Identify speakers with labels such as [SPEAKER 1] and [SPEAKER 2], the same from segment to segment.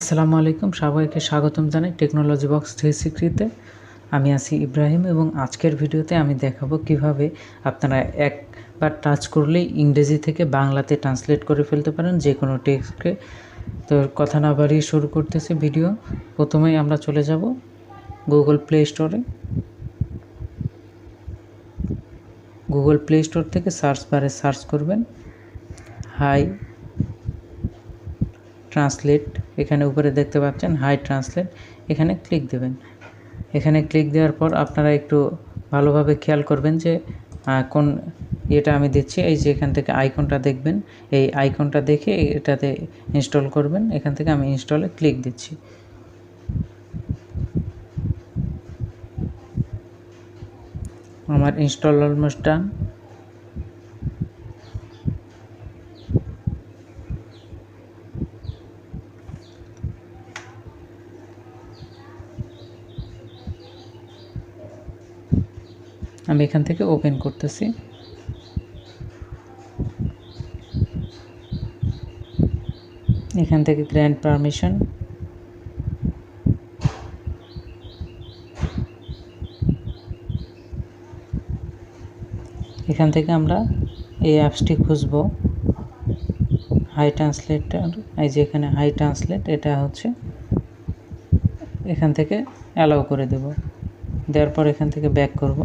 [SPEAKER 1] আসসালামু আলাইকুম, সবাইকে স্বাগতম জানাই টেকনোলজি বক্স থ্রি সিক্রিতে আমি আছি ইব্রাহিম এবং আজকের ভিডিওতে আমি দেখাবো কীভাবে আপনারা একবার টাচ করলেই ইংরেজি থেকে বাংলাতে ট্রান্সলেট করে ফেলতে পারেন যে কোনো টেক্সটকে। তো কথা না বাড়িয়ে শুরু করতেছি ভিডিও। প্রথমেই আমরা চলে যাব গুগল প্লে স্টোরে। গুগল প্লে স্টোর থেকে সার্চ বারে সার্চ করবেন, হাই, ট্রান্সলেট। এখানে উপরে দেখতে পাচ্ছেন হাই ট্রান্সলেট এখানে ক্লিক দেবেন। এখানে ক্লিক দেওয়ার পর আপনারা একটু ভালোভাবে খেয়াল করবেন যে কোন এটা আমি দিচ্ছি। এই যে এখান থেকে আইকনটা দেখবেন, এই আইকনটা দেখে এটাতে ইনস্টল করবেন। এখান থেকে আমি ইনস্টলে ক্লিক দিচ্ছি। আমার ইনস্টল অলমোস্ট ডান আমি এখান থেকে ওপেন করতেছি। এখান থেকে গ্র্যান্ড পারমিশন। এখান থেকে আমরা এই অ্যাপসটি খুঁজব। হাই ট্রান্সলেটার, এই যে এখানে হাই ট্রান্সলেট, এটা হচ্ছে এখান থেকে অ্যালাউ করে দেব। দেওয়ার পর এখান থেকে ব্যাক করব।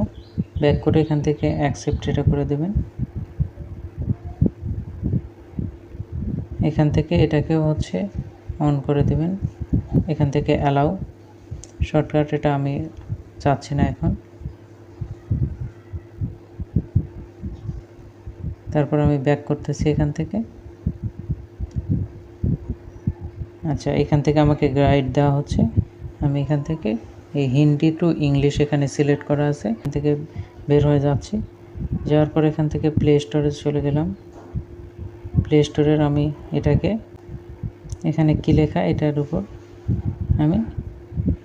[SPEAKER 1] ব্যাক করে এখান থেকে অ্যাকসেপ্ট এটা করে দেবেন। এখান থেকে এটাকে হচ্ছে অন করে দেবেন। এখান থেকে অ্যালাউ শর্টকাট এটা আমি চাচ্ছি না এখন। তারপর আমি ব্যাক করতেছি এখান থেকে। আচ্ছা এখান থেকে আমাকে গাইড দেওয়া হচ্ছে। আমি এখান থেকে এই হিন্দি টু ইংলিশ এখানে সিলেক্ট করা আছে। এখান থেকে বের হয়ে যাচ্ছি। যাওয়ার পর এখান থেকে প্লে স্টোরে চলে গেলাম। প্লে স্টোরের আমি এটাকে, এখানে কী লেখা এটার উপর আমি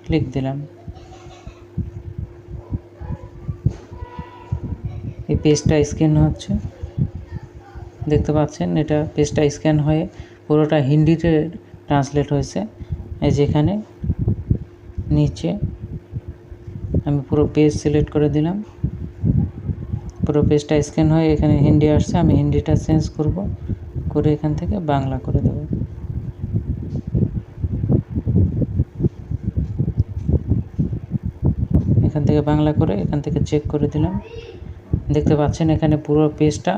[SPEAKER 1] ক্লিক দিলাম। এই পেজটা স্ক্যান হচ্ছে। দেখতে পাচ্ছেন, এটা পেজটা স্ক্যান হয়ে পুরোটা হিন্দিতে ট্রান্সলেট হয়েছে। এই যেখানে নিচে আমি পুরো পেজ সিলেক্ট করে দিলাম। পুরো পেজটা স্ক্যান হয়ে এখানে হিন্দি আসছে, আমি হিন্দিটা চেঞ্জ করব, করে এখান থেকে বাংলা করে দেব। এখান থেকে বাংলা করে, এখান থেকে চেক করে দিলাম। দেখতে পাচ্ছেন এখানে পুরো পেজটা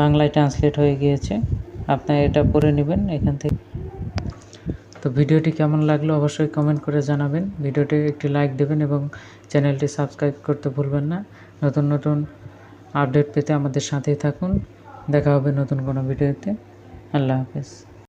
[SPEAKER 1] বাংলায় ট্রান্সলেট হয়ে গিয়েছে। আপনারা এটা পড়ে নেবেন এখান থেকে। তো ভিডিওটি কেমন লাগল অবশ্যই কমেন্ট করে জানাবেন। ভিডিওটি একটি লাইক দেবেন এবং চ্যানেলটি সাবস্ক্রাইব করতে ভুলবেন না। নতুন নতুন আপডেট পেতে আমাদের সাথেই থাকুন। দেখা হবে নতুন কোনো ভিডিওতে। আল্লাহ হাফেজ।